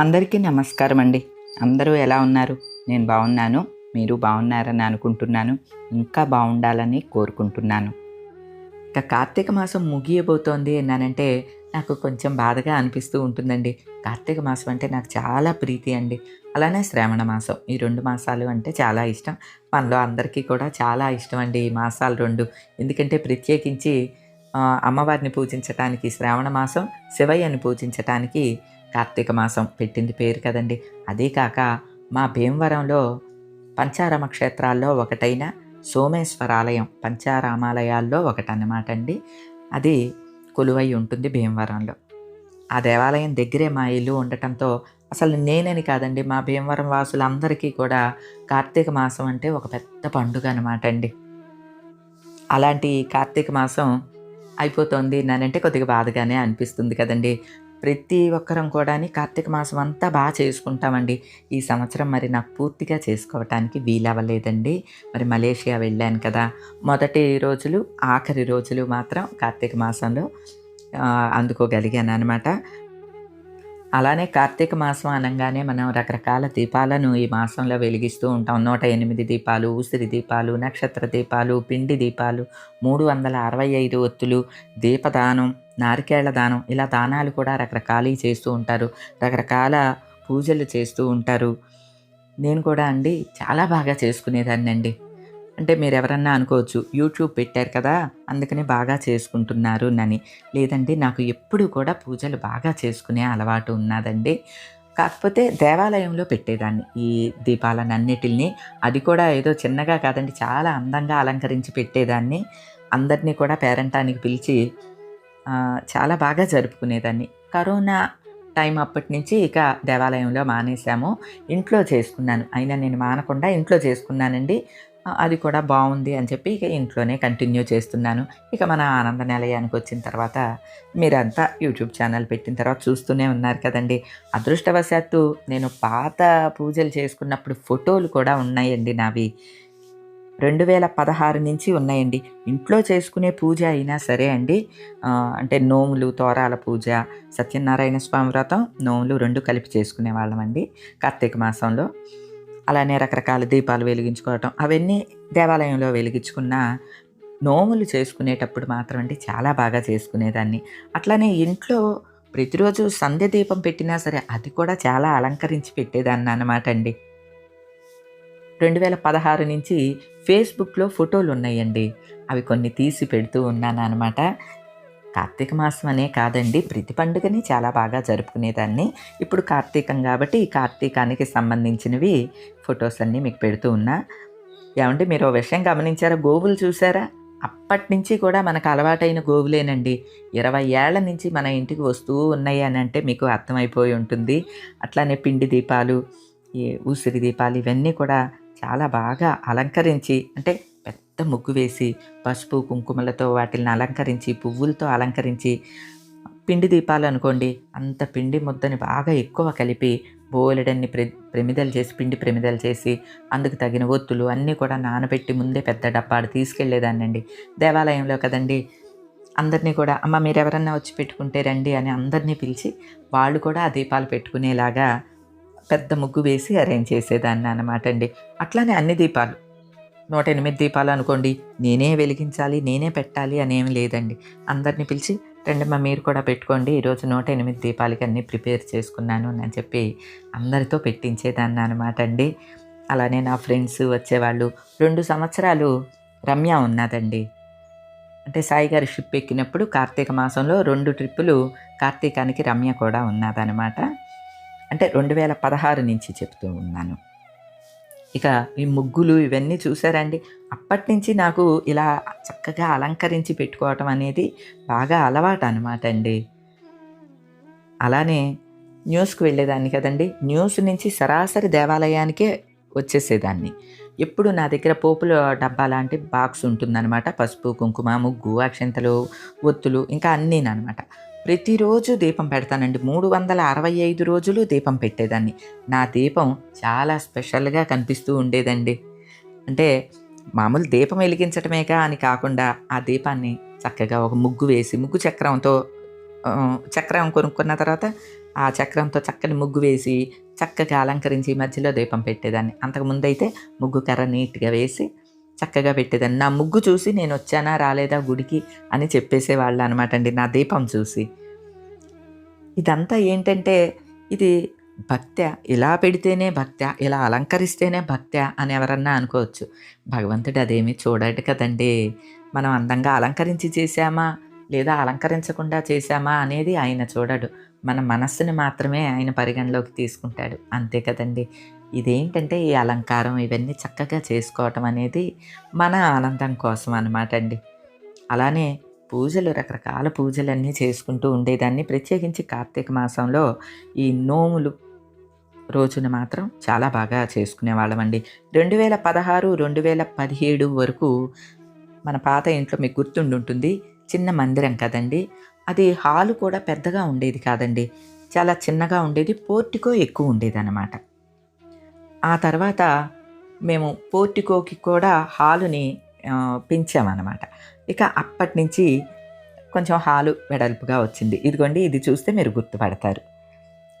అందరికీ నమస్కారం అండి. అందరూ ఎలా ఉన్నారు? నేను బాగున్నాను. మీరు బాగున్నారని అనుకుంటున్నాను. ఇంకా బాగుండాలని కోరుకుంటున్నాను. ఇక కార్తీక మాసం ముగియబోతోంది అన్నానంటే నాకు కొంచెం బాధగా అనిపిస్తూ ఉంటుందండి. కార్తీక మాసం అంటే నాకు చాలా ప్రీతి అండి. అలానే శ్రావణ మాసం. ఈ రెండు మాసాలు అంటే చాలా ఇష్టం. మనలో అందరికీ కూడా చాలా ఇష్టం అండి ఈ మాసాలు రెండు. ఎందుకంటే ప్రత్యేకించి అమ్మవారిని పూజించటానికి శ్రావణ మాసం శివయ్యని పూజించటానికి కార్తీక మాసం పెట్టింది పేరు కదండి. అదే కాక మా భీమవరంలో పంచారామ క్షేత్రాల్లో ఒకటైన సోమేశ్వరాలయం పంచారామాలయాల్లో ఒకటన్నమాట అండి. అది కొలువై ఉంటుంది భీమవరంలో. ఆ దేవాలయం దగ్గరే మా ఇల్లు ఉండటంతో అసలు నేనని కాదండి మా భీమవరం వాసులందరికీ కూడా కార్తీక మాసం అంటే ఒక పెద్ద పండుగ అనమాట అండి. అలాంటి కార్తీక మాసం అయిపోతుంది. అంటే కొద్దిగా బాధగానే అనిపిస్తుంది కదండి. ప్రతి ఒక్కరం కూడా కార్తీక మాసం అంతా బాగా చేసుకుంటామండి. ఈ సంవత్సరం మరి నాకు పూర్తిగా చేసుకోవటానికి వీలవ్వలేదండి. మరి మలేషియా వెళ్ళాను కదా. మొదటి రోజులు ఆఖరి రోజులు మాత్రం కార్తీక మాసంలో అందుకోగలిగాను అనమాట అలానే కార్తీక మాసం అనగానే మనం రకరకాల దీపాలను ఈ మాసంలో వెలిగిస్తూ ఉంటాం. నూట ఎనిమిది దీపాలు ఉసిరి దీపాలు నక్షత్ర దీపాలు పిండి దీపాలు మూడు వందల అరవై ఐదు ఒత్తులు దీపదానం నారికేళ్ళ దానం ఇలా దానాలు కూడా రకరకాలు చేస్తూ ఉంటారు. రకరకాల పూజలు చేస్తూ ఉంటారు. నేను కూడా అండి చాలా బాగా చేసుకునేదాన్ని అండి అంటే మీరు ఎవరన్నా అనుకోవచ్చు యూట్యూబ్ పెట్టారు కదా అందుకని బాగా చేసుకుంటున్నారు నని. లేదండి నాకు ఎప్పుడు కూడా పూజలు బాగా చేసుకునే అలవాటు ఉన్నదండి. కాకపోతే దేవాలయంలో పెట్టేదాన్ని. ఈ దీపాలన్నిటిని అది కూడా ఏదో చిన్నగా కాదండి చాలా అందంగా అలంకరించి పెట్టేదాన్ని. అందరినీ కూడా పేరంటానికి పిలిచి చాలా బాగా జరుపుకునేదాన్ని. కరోనా టైం అప్పటి నుంచి ఇక దేవాలయంలో మానేశాము. ఇంట్లో చేసుకున్నాను. అయినా నేను మానకుండా ఇంట్లో చేసుకున్నానండి. అది కూడా బాగుంది అని చెప్పి ఇక ఇంట్లోనే కంటిన్యూ చేస్తున్నాను. ఇక మన ఆనంద నిలయానికి వచ్చిన తర్వాత మీరంతా యూట్యూబ్ ఛానల్ పెట్టిన తర్వాత చూస్తూనే ఉన్నారు కదండి. అదృష్టవశాత్తు నేను పాత పూజలు చేసుకున్నప్పుడు ఫోటోలు కూడా ఉన్నాయండి నావి. రెండు వేల పదహారు నుంచి ఉన్నాయండి. ఇంట్లో చేసుకునే పూజ అయినా సరే అండి అంటే నోములు తోరాల పూజ సత్యనారాయణ స్వామి వ్రతం నోములు రెండు కలిపి చేసుకునే వాళ్ళమండి. కార్తీక మాసంలో. అలానే రకరకాల దీపాలు వెలిగించుకోవటం. అవన్నీ దేవాలయంలో వెలిగించుకున్న నోములు చేసుకునేటప్పుడు మాత్రం అండి చాలా బాగా చేసుకునేదాన్ని. అట్లానే ఇంట్లో ప్రతిరోజు సంధ్య దీపం పెట్టినా సరే అది కూడా చాలా అలంకరించి పెట్టేదాన్ని అన్నమాట అండి. రెండు వేల పదహారు నుంచి ఫేస్బుక్లో ఫోటోలు ఉన్నాయండి అవి కొన్ని తీసి పెడుతూ ఉన్నాను అనమాట కార్తీక మాసం అనే కాదండి. ప్రతి పండుగని చాలా బాగా జరుపుకునేదాన్ని. ఇప్పుడు కార్తీకం కాబట్టి ఈ కార్తీకానికి సంబంధించినవి ఫొటోస్ అన్నీ మీకు పెడుతూ ఉన్నా. ఏమంటే మీరు ఓ విషయం గమనించారా? గోవులు చూసారా? అప్పటి నుంచి కూడా మనకు అలవాటైన గోవులేనండి. ఇరవై ఏళ్ళ నుంచి మన ఇంటికి వస్తూ ఉన్నాయి అని అంటే మీకు అర్థమైపోయి ఉంటుంది. అట్లానే పిండి దీపాలు ఈ ఉసిరి దీపాలు ఇవన్నీ కూడా చాలా బాగా అలంకరించి అంటే పెద్ద ముగ్గు వేసి పసుపు కుంకుమలతో వాటిని అలంకరించి పువ్వులతో అలంకరించి పిండి దీపాలు అనుకోండి అంత పిండి ముద్దని బాగా ఎక్కువ కలిపి బోలెడన్ని ప్రె ప్రమిదలు చేసి పిండి ప్రమిదలు చేసి అందుకు తగిన ఒత్తులు అన్నీ కూడా నానబెట్టి ముందే పెద్ద డబ్బాడు తీసుకెళ్ళేదాన్నండి. దేవాలయంలో కదండి అందరినీ కూడా అమ్మ మీరు ఎవరన్నా వచ్చి పెట్టుకుంటే రండి అని అందరినీ పిలిచి వాళ్ళు కూడా ఆ దీపాలు పెట్టుకునేలాగా పెద్ద ముగ్గు వేసి అరేంజ్ చేసేదాన్ని అనమాట అండి అట్లానే అన్ని దీపాలు. నూట ఎనిమిది దీపాలు అనుకోండి. నేనే వెలిగించాలి నేనే పెట్టాలి అనేమి లేదండి. అందరిని పిలిచి రండమ్మా మీరు కూడా పెట్టుకోండి. ఈరోజు నూట ఎనిమిది దీపాలకి అన్నీ ప్రిపేర్ చేసుకున్నాను అని చెప్పి అందరితో పెట్టించేదాన్ని అనమాట అండి. అలానే నా ఫ్రెండ్స్ వచ్చేవాళ్ళు. రెండు సంవత్సరాలు రమ్య ఉన్నదండి. అంటే సాయి గారి షిప్ ఎక్కినప్పుడు కార్తీక మాసంలో రెండు ట్రిప్పులు కార్తీకానికి రమ్య కూడా ఉన్నదనమాట అంటే రెండు వేల పదహారు నుంచి చెప్తూ ఉన్నాను. ఇక ఈ ముగ్గులు ఇవన్నీ చూసారండి అప్పటి నుంచి నాకు ఇలా చక్కగా అలంకరించి పెట్టుకోవటం అనేది బాగా అలవాటు అనమాట అండి అలానే న్యూస్కి వెళ్ళేదాన్ని కదండి. న్యూస్ నుంచి సరాసరి దేవాలయానికే వచ్చేసేదాన్ని. ఎప్పుడు నా దగ్గర పోపుల డబ్బా లాంటి బాక్స్ ఉంటుందన్నమాట. పసుపు కుంకుమ ముగ్గు అక్షంతలు ఒత్తులు ఇంకా అన్నీనమాట ప్రతిరోజు దీపం పెడతానండి. మూడు వందల అరవై ఐదు రోజులు దీపం పెట్టేదాన్ని. నా దీపం చాలా స్పెషల్గా కనిపిస్తూ ఉండేదండి. అంటే మామూలు దీపం వెలిగించటమేగా అని కాకుండా ఆ దీపాన్ని చక్కగా ఒక ముగ్గు వేసి ముగ్గు చక్రంతో చక్రం కొనుక్కున్న తర్వాత ఆ చక్రంతో చక్కని ముగ్గు వేసి చక్కగా అలంకరించి మధ్యలో దీపం పెట్టేదాన్ని. అంతకుముందైతే ముగ్గు కర్ర నీట్గా వేసి చక్కగా పెట్టేదాన్ని. నా ముగ్గు చూసి నేను వచ్చానా రాలేదా గుడికి అని చెప్పేసేవాళ్ళు అనమాట అండి నా దీపం చూసి. ఇదంతా ఏంటంటే ఇది భక్త్య ఇలా పెడితేనే భక్త్య ఇలా అలంకరిస్తేనే భక్త్య అని ఎవరన్నా అనుకోవచ్చు. భగవంతుడు అదేమీ చూడడు కదండి. మనం అందంగా అలంకరించి చేశామా లేదా అలంకరించకుండా చేశామా అనేది ఆయన చూడడు. మన మనస్సుని మాత్రమే ఆయన పరిగణలోకి తీసుకుంటాడు. అంతే కదండి. ఇదేంటంటే ఈ అలంకారం ఇవన్నీ చక్కగా చేసుకోవటం అనేది మన ఆనందం కోసం అనమాట అండి. అలానే పూజలు రకరకాల పూజలన్నీ చేసుకుంటూ ఉండేదాన్ని. ప్రత్యేకించి కార్తీక మాసంలో ఈ నోములు రోజున మాత్రం చాలా బాగా చేసుకునేవాళ్ళమండి రెండు వేల పదహారు రెండు వేల పదిహేడు వరకు మన పాత ఇంట్లో మీకు గుర్తుండి ఉంటుంది చిన్న మందిరం కదండి. అది హాలు కూడా పెద్దగా ఉండేది కాదండి. చాలా చిన్నగా ఉండేది పోర్టికో ఎక్కువ ఉండేది అనమాట ఆ తర్వాత మేము పోర్టికోకి కూడా హాలుని పెంచామన్నమాట. ఇక అప్పటి నుంచి కొంచెం హాలు వెడల్పుగా వచ్చింది. ఇదిగోండి ఇది చూస్తే మీరు గుర్తుపడతారు.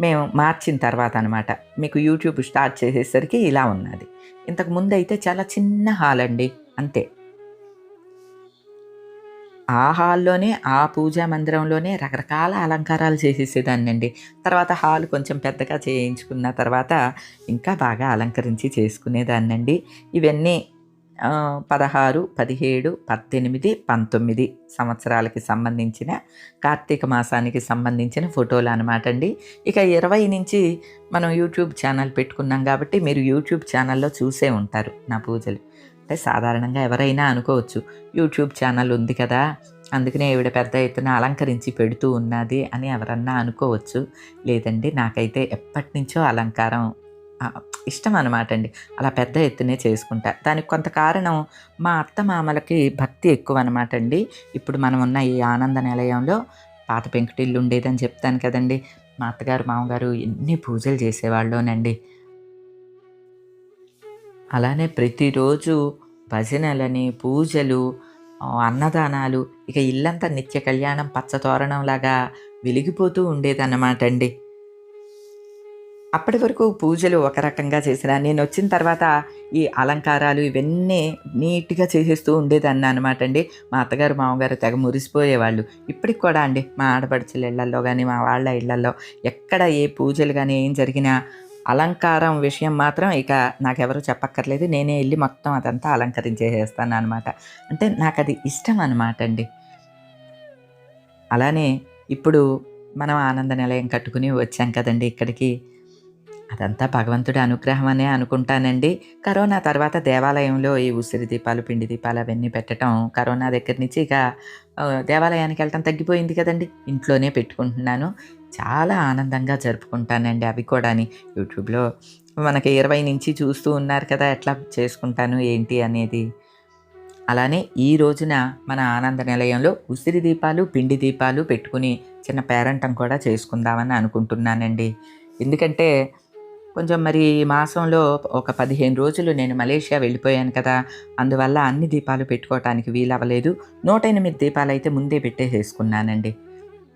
మేము మార్చిన తర్వాత అనమాట మీకు యూట్యూబ్ స్టార్ట్ చేసేసరికి ఇలా ఉన్నది. ఇంతకు ముందు అయితే చాలా చిన్న హాల్ అండి అంతే. ఆ హాల్లోనే ఆ పూజా మందిరంలోనే రకరకాల అలంకారాలు చేసేసేదాన్నండి. అండి తర్వాత హాల్ కొంచెం పెద్దగా చేయించుకున్న తర్వాత ఇంకా బాగా అలంకరించి చేసుకునేదాన్నండి. ఇవన్నీ పదహారు పదిహేడు పద్దెనిమిది పంతొమ్మిది సంవత్సరాలకి సంబంధించిన కార్తీక మాసానికి సంబంధించిన ఫోటోలు అనమాట అండి ఇక ఇరవై నుంచి మనం యూట్యూబ్ ఛానల్ పెట్టుకున్నాం కాబట్టి మీరు యూట్యూబ్ ఛానల్లో చూసే ఉంటారు నా పూజలు. అంటే సాధారణంగా ఎవరైనా అనుకోవచ్చు యూట్యూబ్ ఛానల్ ఉంది కదా అందుకనే ఈవిడ పెద్ద ఎత్తున అలంకరించి పెడుతూ ఉన్నది అని ఎవరన్నా అనుకోవచ్చు. లేదండి నాకైతే ఎప్పటి నుంచో అలంకారం ఇష్టం అనమాట అండి అలా పెద్ద ఎత్తునే చేసుకుంటా. దానికి కొంత కారణం మా అత్త మామలకి భక్తి ఎక్కువ అనమాట అండి ఇప్పుడు మనం ఉన్న ఈ ఆనంద నిలయంలో పాత పెంకుటిల్లు ఉండేదని చెప్తాను కదండి. మా అత్తగారు మామగారు ఎన్ని పూజలు చేసేవాళ్ళోనండి. అలానే ప్రతిరోజు భజనలని పూజలు అన్నదానాలు ఇక ఇల్లంతా నిత్య కళ్యాణం పచ్చతోరణంలాగా వెలిగిపోతూ ఉండేదన్నమాట అండి. అప్పటి వరకు పూజలు ఒక రకంగా చేసిన నేను వచ్చిన తర్వాత ఈ అలంకారాలు ఇవన్నీ నీట్గా చేసేస్తూ ఉండేదాన్ని అనమాట అండి. మా అత్తగారు మామగారు తెగ మురిసిపోయేవాళ్ళు. ఇప్పటికి కూడా అండి మా ఆడపడుచుల ఇళ్ళల్లో కానీ మా వాళ్ళ ఇళ్ళల్లో ఎక్కడ ఏ పూజలు కానీ ఏం జరిగినా అలంకారం విషయం మాత్రం ఇక నాకెవరు చెప్పక్కర్లేదు. నేనే వెళ్ళి మొత్తం అదంతా అలంకరించేసేస్తాను అనమాట అంటే నాకు అది ఇష్టం అనమాట అండి అలానే ఇప్పుడు మనం ఆనంద నిలయం కట్టుకుని వచ్చాం కదండి ఇక్కడికి. అదంతా భగవంతుడి అనుగ్రహం అనే అనుకుంటానండి. కరోనా తర్వాత దేవాలయంలో ఈ ఉసిరి దీపాలు పిండి దీపాలు అవన్నీ పెట్టడం కరోనా దగ్గర నుంచి ఇక దేవాలయానికి వెళ్ళటం తగ్గిపోయింది కదండి. ఇంట్లోనే పెట్టుకుంటున్నాను. చాలా ఆనందంగా జరుపుకుంటానండి అవి కూడాని. యూట్యూబ్లో మనకి ఇరవై నుంచి చూస్తూ ఉన్నారు కదా ఎట్లా చేసుకుంటాను ఏంటి అనేది. అలానే ఈ రోజున మన ఆనంద నిలయంలో ఉసిరి దీపాలు పిండి దీపాలు పెట్టుకుని చిన్న పేరంటం కూడా చేసుకుందామని అనుకుంటున్నానండి. ఎందుకంటే కొంచెం మరి ఈ మాసంలో ఒక పదిహేను రోజులు నేను మలేషియా వెళ్ళిపోయాను కదా అందువల్ల అన్ని దీపాలు పెట్టుకోవటానికి వీలవ్వలేదు. నూట ఎనిమిది దీపాలు అయితే ముందే పెట్టేసేసుకున్నానండి.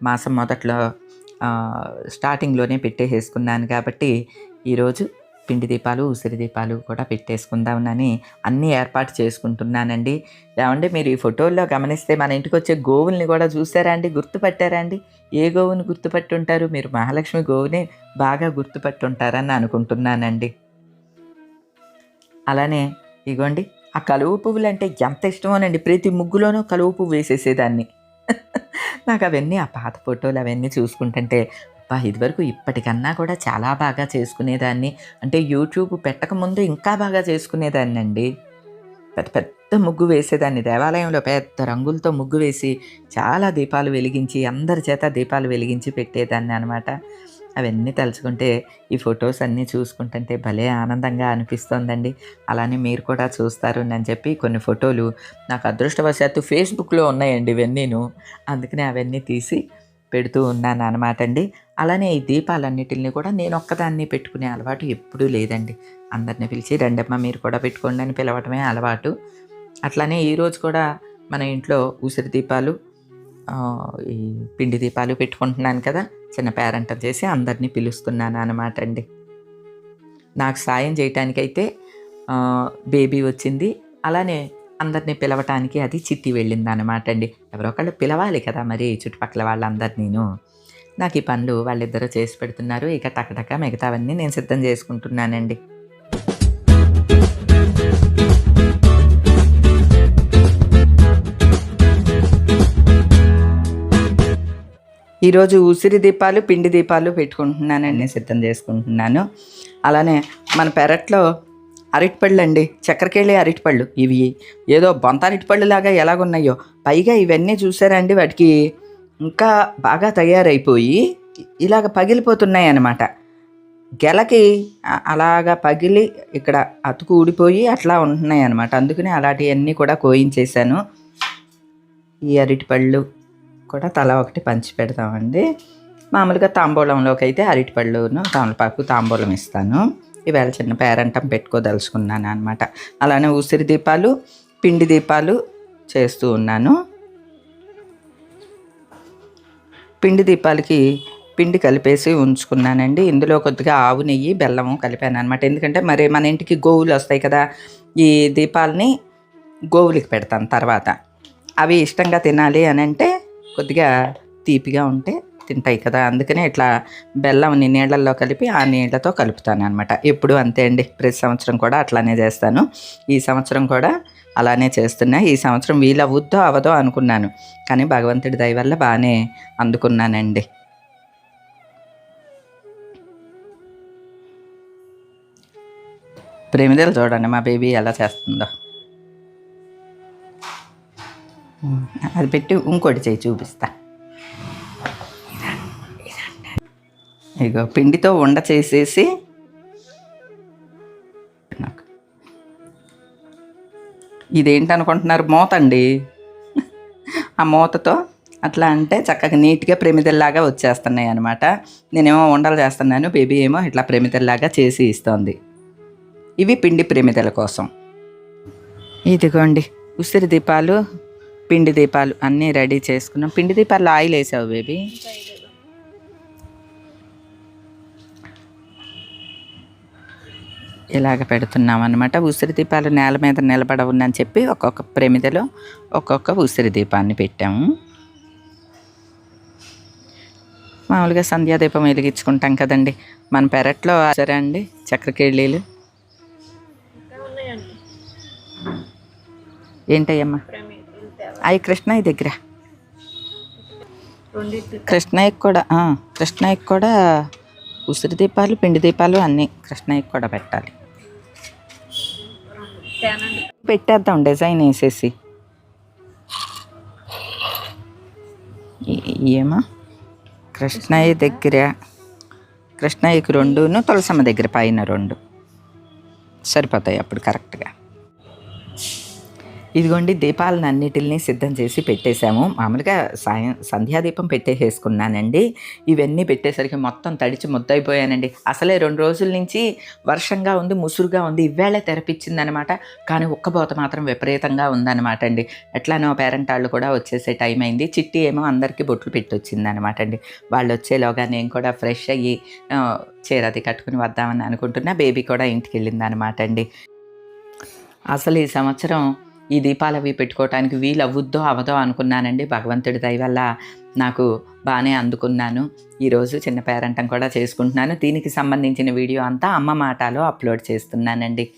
మాసం మొదట్లో స్టార్టింగ్లోనే పెట్టేసేసుకున్నాను కాబట్టి ఈరోజు పిండి దీపాలు ఉసిరి దీపాలు కూడా పెట్టేసుకుందామని అన్నీ ఏర్పాటు చేసుకుంటున్నానండి. ఏమంటే మీరు ఈ ఫోటోల్లో గమనిస్తే మన ఇంటికి వచ్చే గోవుల్ని కూడా చూసారా అండి? గుర్తుపట్టారా అండి? ఏ గోవుని గుర్తుపట్టుంటారు? మీరు మహాలక్ష్మి గోవునే బాగా గుర్తుపట్టుంటారని అనుకుంటున్నానండి. అలానే ఇగోండి ఆ కలువ పువ్వులు అంటే ఎంత ఇష్టమోనండి. ప్రతి ముగ్గులోనూ కలువ పువ్వు వేసేసేదాన్ని. నాకు అవన్నీ ఆ పాత ఫోటోలు అవన్నీ చూసుకుంటుంటే అబ్బా ఇదివరకు ఇప్పటికన్నా కూడా చాలా బాగా చేసుకునేదాన్ని. అంటే యూట్యూబ్ పెట్టకముందు ఇంకా బాగా చేసుకునేదాన్ని అండి పెద్ద పెద్ద ముగ్గు వేసేదాన్ని. దేవాలయంలో పెద్ద రంగులతో ముగ్గు వేసి చాలా దీపాలు వెలిగించి అందరి చేత దీపాలు వెలిగించి పెట్టేదాన్ని అనమాట అవన్నీ తలుచుకుంటే ఈ ఫొటోస్ అన్నీ చూసుకుంటుంటే భలే ఆనందంగా అనిపిస్తోందండి. అలానే మీరు కూడా చూస్తారు అని చెప్పి కొన్ని ఫోటోలు నాకు అదృష్టవశాత్తు ఫేస్బుక్లో ఉన్నాయండి ఇవన్నీను. అందుకనే అవన్నీ తీసి పెడుతూ ఉన్నాను అనమాట అండి. అలానే ఈ దీపాలన్నిటిని కూడా నేను ఒక్కదాన్ని పెట్టుకునే అలవాటు ఎప్పుడూ లేదండి. అందరిని పిలిచి రెండమ్మ మీరు కూడా పెట్టుకోండి అని పిలవటమే అలవాటు. అట్లానే ఈరోజు కూడా మన ఇంట్లో ఉసిరి దీపాలు ఈ పిండి దీపాలు పెట్టుకుంటున్నాను కదా చిన్న పేరంటం చేసి అందరినీ పిలుస్తున్నాను అనమాట అండి. నాకు సాయం చేయటానికైతే బేబీ వచ్చింది. అలానే అందరినీ పిలవటానికి అది చిట్టి వెళ్ళింది అనమాట అండి. ఎవరో ఒకళ్ళు పిలవాలి కదా మరి చుట్టుపక్కల వాళ్ళందరినీను. నాకు ఈ పనులు వాళ్ళిద్దరూ చేసి పెడుతున్నారు. ఇక టకటక మిగతావన్నీ నేను సిద్ధం చేసుకుంటున్నానండి. ఈరోజు ఉసిరి దీపాలు పిండి దీపాలు పెట్టుకుంటున్నానండి సిద్ధం చేసుకుంటున్నాను. అలానే మన పెరట్లో అరటిపళ్ళు అండి చక్కెరకేళి అరటిపళ్ళు. ఇవి ఏదో బొంత అరటిపళ్ళు లాగా ఎలాగున్నాయో. పైగా ఇవన్నీ చూసారండి వాటికి ఇంకా బాగా తయారైపోయి ఇలాగ పగిలిపోతున్నాయి అన్నమాట గెలకి అలాగా పగిలి ఇక్కడ అతుకు ఊడిపోయి అట్లా ఉంటున్నాయి అన్నమాట అందుకని అలాంటివన్నీ కూడా కోయించేశాను. ఈ అరటిపళ్ళు కూడా తల ఒకటి పంచి పెడతామండి. మామూలుగా తాంబూలంలోకి అయితే అరటిపళ్ళును తమలపాకు తాంబూలం ఇస్తాను. ఈవేళ చిన్న పేరంటం పెట్టుకోదలుచుకున్నాను అనమాట అలానే ఉసిరి దీపాలు పిండి దీపాలు చేస్తూ ఉన్నాను. పిండి దీపాలకి పిండి కలిపేసి ఉంచుకున్నానండి. ఇందులో కొద్దిగా ఆవు నెయ్యి బెల్లము కలిపాను అనమాట ఎందుకంటే మరి మన ఇంటికి గోవులు వస్తాయి కదా ఈ దీపాలని గోవులకి పెడతాను తర్వాత. అవి ఇష్టంగా తినాలి అని అంటే కొద్దిగా తీపిగా ఉంటే తింటాయి కదా. అందుకనే ఇట్లా బెల్లంని నీళ్ళల్లో కలిపి ఆ నీళ్ళతో కలుపుతాను అనమాట ఎప్పుడు అంతే అండి. ప్రతి సంవత్సరం కూడా అట్లానే చేస్తాను. ఈ సంవత్సరం కూడా అలానే చేస్తున్నా. ఈ సంవత్సరం వీలవుద్దో అవదో అనుకున్నాను. కానీ భగవంతుడి దయ వల్ల బాగానే అందుకున్నానండి. ప్రేమిదలు చూడండి మా బేబీ ఎలా చేస్తుందో. అది పెట్టి ఇంకోటి చేయి చూపిస్తా. ఇగో పిండితో ఉండ చేసేసి ఇదేంటనుకుంటున్నారు? అనుకుంటున్నారు మూత అండి ఆ మూతతో అట్లా అంటే చక్కగా నీట్గా ప్రమిదల్లాగా వచ్చేస్తున్నాయి అనమాట నేనేమో ఉండలు చేస్తున్నాను బేబీ ఏమో ఇట్లా ప్రమిదల్లాగా చేసి ఇస్తోంది. ఇవి పిండి ప్రమిదల కోసం. ఇదిగోండి ఉసిరి దీపాలు పిండి దీపాలు అన్నీ రెడీ చేసుకున్నాం. పిండి దీపాలు ఆయిల్ వేసావు బేబీ? ఇలాగ పెడుతున్నాం అనమాట ఉసిరి దీపాలు నేల మీద నిలబడవునని చెప్పి ఒక్కొక్క ప్రమిదలో ఒక్కొక్క ఉసిరి దీపాన్ని పెట్టాము. మామూలుగా సంధ్యాదీపం వెలిగించుకుంటాం కదండి. మన పెరట్లో సరే అండి చక్రకేళీలు? ఏంటయ్యమ్మా? అవి కృష్ణయ్య దగ్గర. కృష్ణయ్యకి కూడా కృష్ణయ్యకి కూడా ఉసిరి దీపాలు పిండి దీపాలు అన్నీ కృష్ణయ్యకి కూడా పెట్టాలి. పెట్టేద్దాం డిజైన్ వేసేసి. ఏమా? కృష్ణయ్య దగ్గర కృష్ణయ్యకి రెండును తులసమ్మ దగ్గర పైన రెండు. సరిపోతాయి అప్పుడు కరెక్ట్గా. ఇదిగోండి దీపాలను అన్నిటిని సిద్ధం చేసి పెట్టేశాము. మామూలుగా సాయం సంధ్యాదీపం పెట్టేసేసుకున్నానండి. ఇవన్నీ పెట్టేసరికి మొత్తం తడిచి ముద్దయిపోయానండి. అసలే రెండు రోజుల నుంచి వర్షంగా ఉంది ముసురుగా ఉంది. ఇవేళ తెరపిచ్చిందనమాట. కానీ ఒక్కబోత మాత్రం విపరీతంగా ఉందన్నమాట అండి ఎట్లానో పేరెంట్ వాళ్ళు కూడా వచ్చేసే టైం అయింది. చిట్టి ఏమో అందరికీ బొట్లు పెట్టొచ్చిందనమాట అండి వాళ్ళు వచ్చేలోగా నేను కూడా ఫ్రెష్ అయ్యి ఆ, చీర అది కట్టుకుని వద్దామని అనుకుంటున్నా. బేబీ కూడా ఇంటికి వెళ్ళిందనమాట అండి అసలు ఈ సంవత్సరం ఈ దీపాలు అవి పెట్టుకోవటానికి వీలు అవ్వుద్దో అవదో అనుకున్నానండి భగవంతుడి దయ వల్ల. నాకు బాగానే అందుకున్నాను. ఈరోజు చిన్న పేరంటం కూడా చేసుకుంటున్నాను. దీనికి సంబంధించిన వీడియో అంతా అమ్మ మాటలో అప్లోడ్ చేస్తున్నానండి.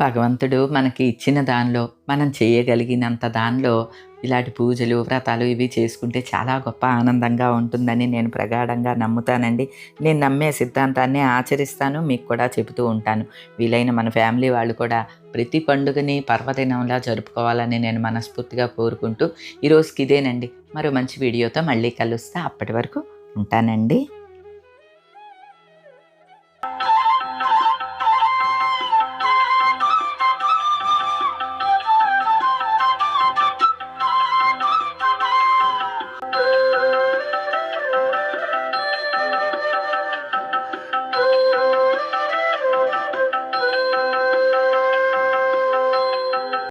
భగవంతుడు మనకి ఇచ్చిన దానిలో మనం చేయగలిగినంత దానిలో ఇలాంటి పూజలు వ్రతాలు ఇవి చేసుకుంటే చాలా గొప్ప ఆనందంగా ఉంటుందని నేను ప్రగాఢంగా నమ్ముతానండి. నేను నమ్మే సిద్ధాంతాన్ని ఆచరిస్తాను మీకు కూడా చెబుతూ ఉంటాను. వీలైన మన ఫ్యామిలీ వాళ్ళు కూడా ప్రతి పండుగని పర్వదినంలా జరుపుకోవాలని నేను మనస్ఫూర్తిగా కోరుకుంటూ ఈరోజుకి ఇదేనండి. మరో మంచి వీడియోతో మళ్ళీ కలుస్తా. అప్పటి వరకు ఉంటానండి.